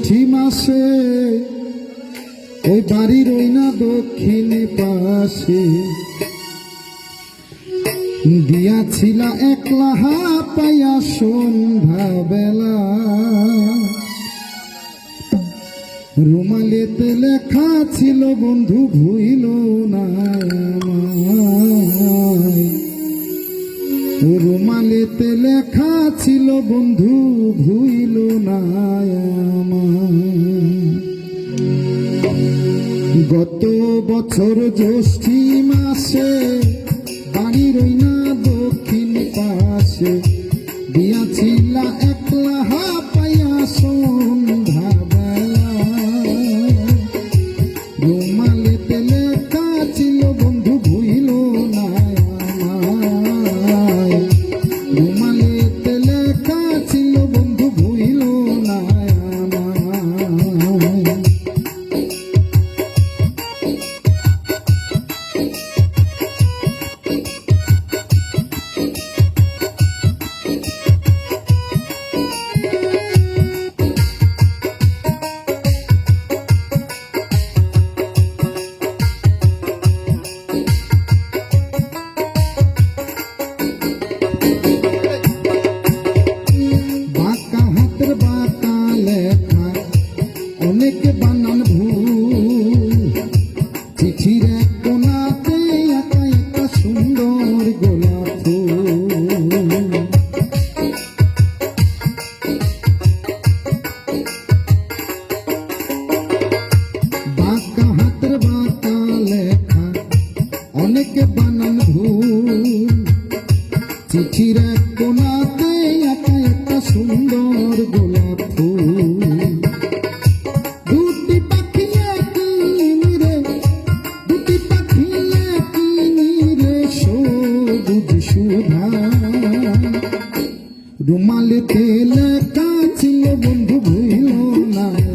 মাসে ওই বাড়ির ওই না দক্ষিণে পাশে। দিয়াছিল একলা পাইয়া সন্ধ্যা বেলা। রুমালেতে লেখা ছিল, বন্ধু ভুইল না রুমালেতে লেখা ছিল বন্ধু ভুইল না গত বছর জ্যৈষ্ঠী মাসে রইনা না দক্ষিণ পাশে। অনেক বানান ভুল। এক কোনাতে একা একা সুন্দর গোলাপ বাঁকা হাতের বাঁকা লেখা বানান ভুল। চিঠির এক কোনাতে একা একটা সুন্দর রুমালেতে খেলা কাছিল বন্ধু ভুলো না।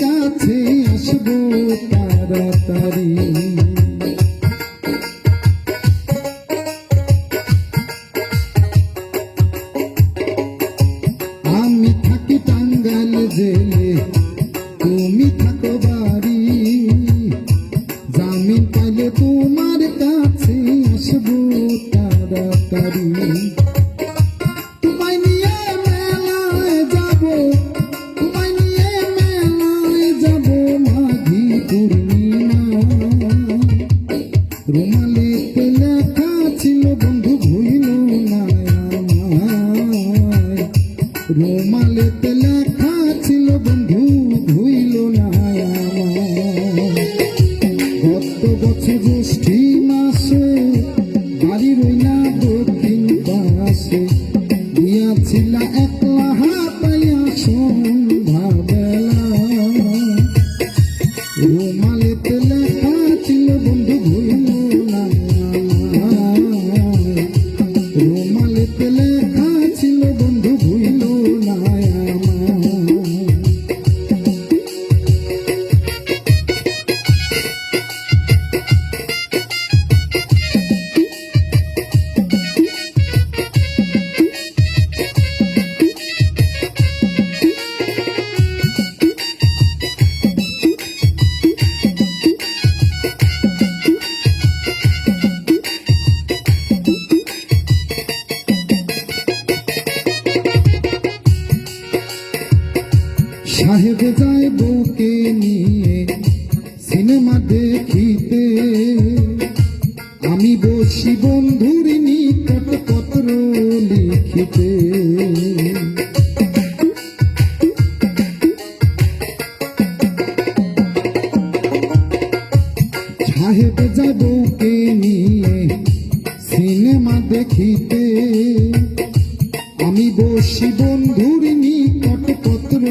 কাছে আসব তাড়াতাড়ি। আমি থাকি টাঙ্গাল জেলে তুমি থাকো বাড়ি সাহেব যায় বউকে নিয়ে সিনেমা দেখিতে। আমি বসি বন্ধুর নিকট পত্র লিখিতে। সাহেব যায় বউকে নিয়ে সিনেমা দেখিতে। আমি বসি বন্ধুর নিকট পত্র